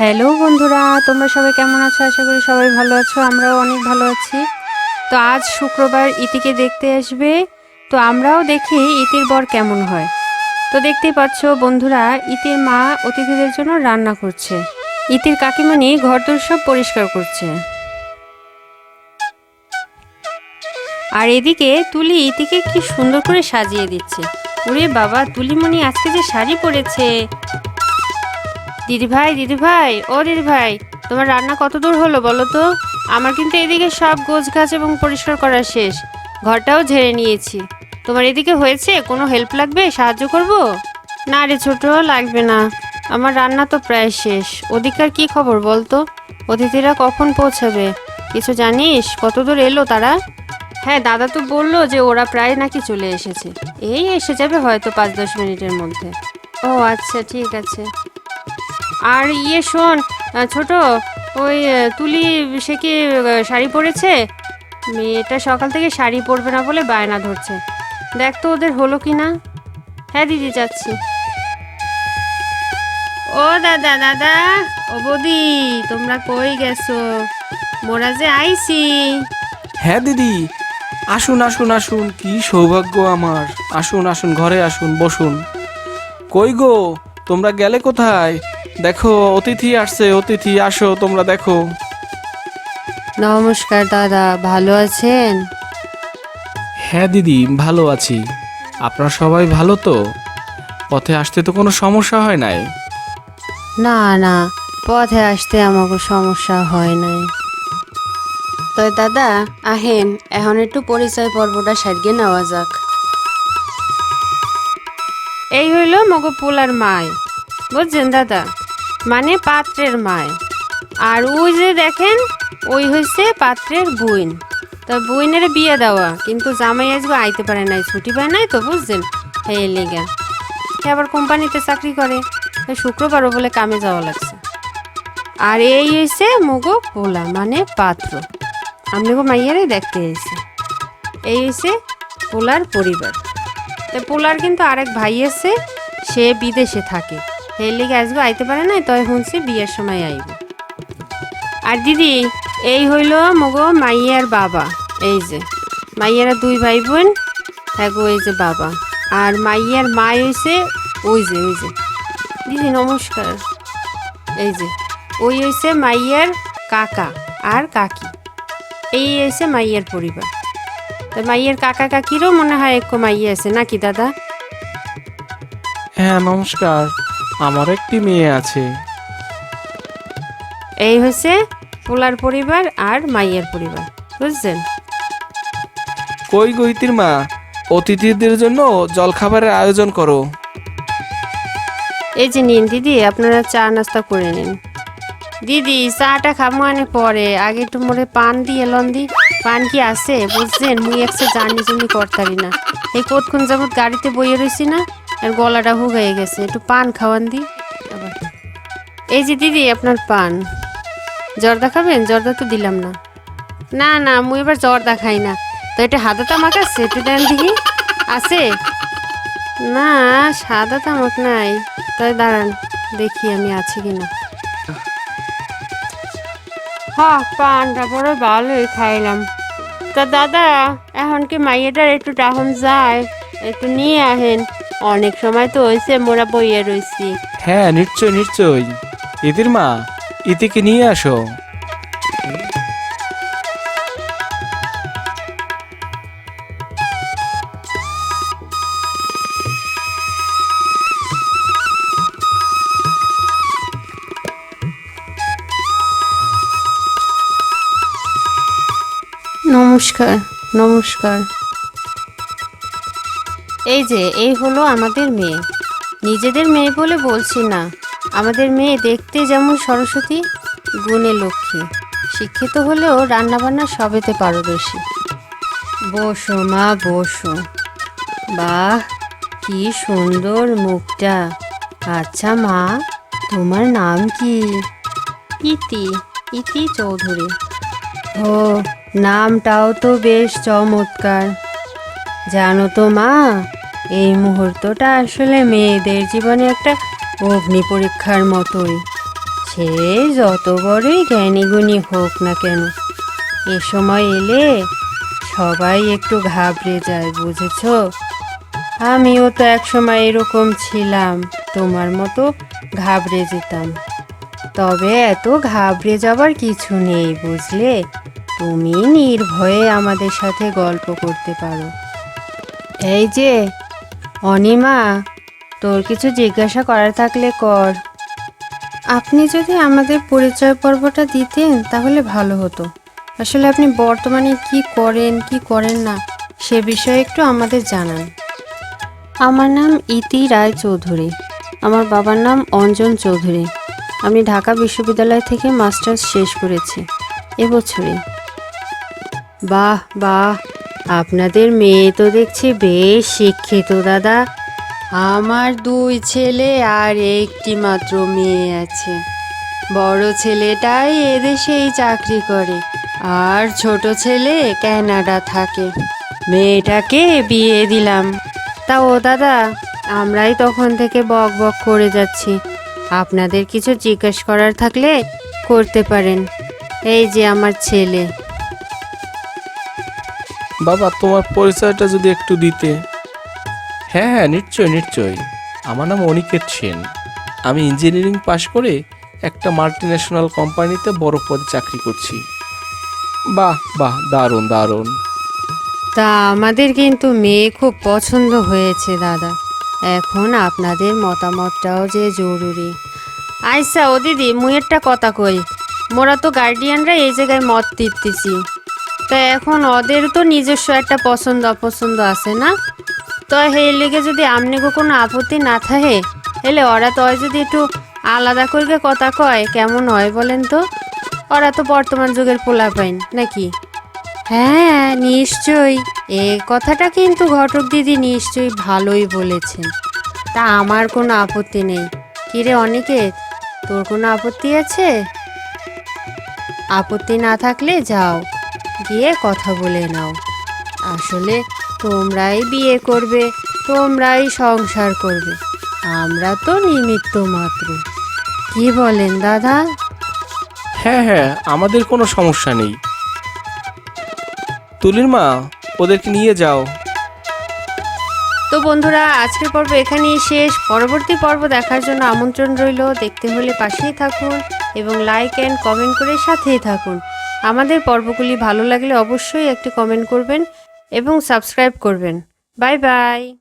Hello বন্ধুরা, তোমরা সবাই কেমন আছো? আশা করি সবাই ভালো আছো, আমরাও অনেক ভালো আছি। তো আজ শুক্রবার ইতিকে দেখতে আসবে। তো আমরাও দেখি ইতির বর কেমন হয়। তো দেখতেই পাচ্ছ বন্ধুরা, ইতির মা অতিথিদের জন্য রান্না করছে। ইতির কাকিমণি ঘরদোর সব পরিষ্কার করছে। আর এদিকে তুলি ইতিকে কি সুন্দর করে সাজিয়ে দিচ্ছে। ওরে বাবা, তুলিমণি আজকে যে শাড়ি পরেছে। দিদি ভাই দিদি ভাই ও দিদি ভাই তোমার রান্না কত দূর হলো বলো তো? আমার কিন্তু এদিকে সব গোছ গাছ এবং পরিষ্কার করা শেষ। ঘরটাও ঝেড়ে নিয়েছি। তোমার এদিকে হয়েছে কোনো হেল্প লাগবে? সাহায্য করব? না রে ছোট, লাগবে না। আমার রান্না তো প্রায় শেষ। ওদিককার কি খবর বলতো? অতিথিরা কখন পৌঁছাবে? কিছু জানিস? কত দূর এলো তারা? হ্যাঁ দাদা তো বলল যে ওরা প্রায় নাকি চলে এসেছে। এই এসে যাবে হয়তো পাঁচ দশ মিনিটের মধ্যে। ও আচ্ছা ঠিক আছে। আর ইয়ে শোন ছোট, ওই তুলি, সে কি শাড়ি পরেছে? মেয়েটা সকাল থেকে শাড়ি পরবে না বলে বায়না ধরছে। দেখ তো ওদের হলো কি না। হ্যাঁ দিদি, যাচ্ছি। ও দাদা দাদা, ও বৌদি, তোমরা কই গেছো? মোরা যে আইছি। হ্যাঁ দিদি। আসুন আসুন আসুন, কি সৌভাগ্য আমার। আসুন আসুন, ঘরে আসুন, বসুন। কই গো, তোমরা গেলে কোথায়? দেখো অতিথি আসছে অতিথি আসো তোমরা দেখো। নমস্কার দাদা ভালো আছেন? হ্যাঁ দিদি ভালো আছি। আপনারা সবাই ভালো তো? পথে আসতে তো কোনো সমস্যা হয় নাই? না না পথে আসতে আমাকে সমস্যা হয় নাই। তো দাদা আহেন এখন একটু পরিচয় পর্বটা সারিয়ে নেওয়া যাক। এই হইল মগো পোলার মায় বুঝছেন দাদা? মানে পাত্রের মায়। আর ওই যে দেখেন, ওই হইছে পাত্রের বুইন। তা বইনের বিয়ে দেওয়া, কিন্তু জামাই আসবে আইতে পারে নাই, ছুটি পায় নাই তো বুঝছেন? এই লেগা। সে আবার কোম্পানিতে চাকরি করে শুক্রবারও বলে কামে যাওয়া লাগছে। আর এই হয়েছে মুগো পোলা মানে পাত্র। আপনাকে মাইয়ারে দেখতে এসে এই হয়েছে পোলার পরিবার। তো পোলার কিন্তু আরেক ভাই আছে, সে বিদেশে থাকে। সেই লিগে আসবে, আইতে পারে না তয় শুনছি বিয়ের সময় আইব। আর দিদি, এই হইল মগো মাইয়ার বাবা, এই যে। মাইয়ারা দুই ভাই বোন থাকো এই যে বাবা। আর মাইয়ার মা হইছে ওই যে ওই যে। দিদি, নমস্কার। এই যে, ওই হইছে মাইয়ার কাকা আর কাকি। এই হইছে মাইয়ার পরিবার। তো মাইয়ের কাকা কাকিরও মনে হয় এক মাইয়া আছে, নাকি দাদা? হ্যাঁ নমস্কার। আমার একটি মেয়ে আছে। এই হচ্ছে পোলার পরিবার আর মাইয়ের পরিবার বুঝছেন? কই গইতির মা অতিথিদের জন্য জলখাবারের আয়োজন করো। এই যে নিন দিদি আপনারা চা নাস্তা করে নিন। দিদি চাটা খাব আনে পরে আগে একটু মোরে পান দিয়ে লন দি। পান কি আছে? বুঝছেন মুই একটা জানি জন্য করতারি না। এই কতক্ষণ যাবত গাড়িতে বইয়ে রয়েছি না? আর গলাটা হয়ে গেছে। একটু পান খাওয়ান দি। আবার। এই যে দিদি, আপনার পান। জর্দা খাবেন? জর্দা তো দিলাম না। না না, মুই এবার জর্দা খাই না। তো এটা হাতে তামাক আছে? একটু দেন দেখি। আছে? না, সাদা তামাক নাই। তাই দাঁড়ান, দেখি আমি আছি কি না হ্যাঁ পানটা পরে ভালোই খাইলাম। তা দাদা, এখন কি মাইয়াটার একটু টাহন যায়? একটু নিয়ে আহেন অনেক সময় তো হয়েছে মোরা বইয়ে রয়েছি হ্যাঁ নিশ্চয় নিশ্চয়। ইদির মা ইতিকে নিয়ে আসো। নমস্কার নমস্কার। এই যে এই হলো আমাদের মেয়ে। নিজেদের মেয়ে বলে বলছি না। আমাদের মেয়ে দেখতে যেমন সরস্বতী গুণে লক্ষ্মী। শিক্ষিত হলেও রান্নাবান্না সবেতে পারদর্শী বসো মা বসো। বাহ কি সুন্দর মুখটা। আচ্ছা মা তোমার নাম কি? ইতি ইতি চৌধুরী। ও নামটাও তো বেশ চমৎকার। জানো তো মা এই মুহূর্তটা আসলে মেয়েদের জীবনে একটা অগ্নি পরীক্ষার মতোই। সে যত বড়ই জ্ঞানীগুণী হোক না কেন, এ সময় এলে সবাই একটু ঘাবড়ে যায়, বুঝেছ? আমিও তো এক সময় এরকম ছিলাম, তোমার মতো ঘাবড়ে যেতাম। তবে এত ঘাবড়ে যাবার কিছু নেই, বুঝলে? তুমি নির্ভয়ে আমাদের সাথে গল্প করতে পারো। এই যে অনিমা, তোর কিছু জিজ্ঞাসা করার থাকলে কর। আপনি যদি আমাদের পরিচয় পর্বটা দিতেন, তাহলে ভালো হতো। আসলে আপনি বর্তমানে কি করেন কি করেন না, সে বিষয়ে একটু আমাদের জানান। আমার নাম ইতি রায় চৌধুরী। আমার বাবার নাম অঞ্জন চৌধুরী। আমি ঢাকা বিশ্ববিদ্যালয় থেকে মাস্টার্স শেষ করেছি। এবছরে বাহ বাহ। আপনাদের মেয়ে তো দেখছি বেশ শিক্ষিত, দাদা। আমার দুই ছেলে আর একটি মাত্র মেয়ে আছে। বড় ছেলেটাই এদেশেই চাকরি করে, আর ছোট ছেলে কানাডা থাকে। মেয়েটাকে বিয়ে দিলাম। তা ও দাদা, আমরাই তখন থেকে বক বক করে যাচ্ছি। আপনাদের কিছু জিজ্ঞেস করার থাকলে করতে পারেন। এই যে আমার ছেলে। বাবা তোমার পরিচয়টা যদি একটু দিতে। হ্যাঁ হ্যাঁ নিশ্চয় নিশ্চয় আমার নাম অনিকেত সেন। আমি ইঞ্জিনিয়ারিং পাশ করে একটা মাল্টিন্যাশনাল কোম্পানিতে বড় পদে চাকরি করছি। বাহ বাহ দারুণ দারুণ। তা আমাদের কিন্তু মেয়ে খুব পছন্দ হয়েছে দাদা। এখন আপনাদের মতামতটাও যে জরুরি। আইসা ও দিদি মুই একটা কথা কই। মোরা তো গার্ডিয়ানরা এই জায়গায় মত দিতেছি। তা এখন ওদের তো নিজস্ব একটা পছন্দ অপছন্দ আছে না? তো সেই লেগে যদি আমনেগো কোনো আপত্তি না থাকে এলে ওরা তো যদি একটু আলাদা করে কথা কয়, কেমন হয় বলেন তো? ওরা তো বর্তমান যুগের পোলা পাইন নাকি? হ্যাঁ নিশ্চয়ই। এ কথাটা কিন্তু ঘটক দিদি নিশ্চয়ই ভালোই বলেছেন। তা আমার কোনো আপত্তি নেই। কিরে অনেকে তোর কোনো আপত্তি আছে? আপত্তি না থাকলে যাও। গিয়ে কথা বলে নাও। আসলে তোমরাই বিয়ে করবে তোমরাই সংসার করবে। আমরা তো নিমিত্ত মাত্র। কি বলেন দাদা? হ্যাঁ হ্যাঁ আমাদের কোনো সমস্যা নেই। তুলির মা ওদেরকে নিয়ে যাও। তো বন্ধুরা আজকের পর্ব এখানেই শেষ। পরবর্তী পর্ব দেখার জন্য আমন্ত্রণ রইল। দেখতে হলে পাশেই থাকুন এবং লাইক অ্যান্ড কমেন্ট করে সাথেই থাকুন। আমাদের পর্বগুলি ভালো লাগলে অবশ্যই একটি কমেন্ট করবেন এবং সাবস্ক্রাইব করবেন। Bye bye